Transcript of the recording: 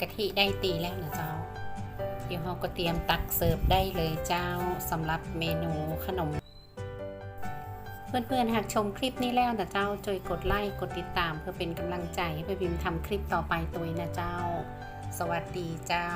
กะทิได้ตีแล้วนะเจ้า เดี๋ยวเราก็เตรียมตักเสิร์ฟได้เลยเจ้าสำหรับเมนูขนม เพื่อนๆหากชมคลิปนี้แล้วนะเจ้าจอยกดไลค์กดติดตามเพื่อเป็นกำลังใจให้ไปบิมทำคลิปต่อไปตัวนะเจ้า สวัสดีเจ้า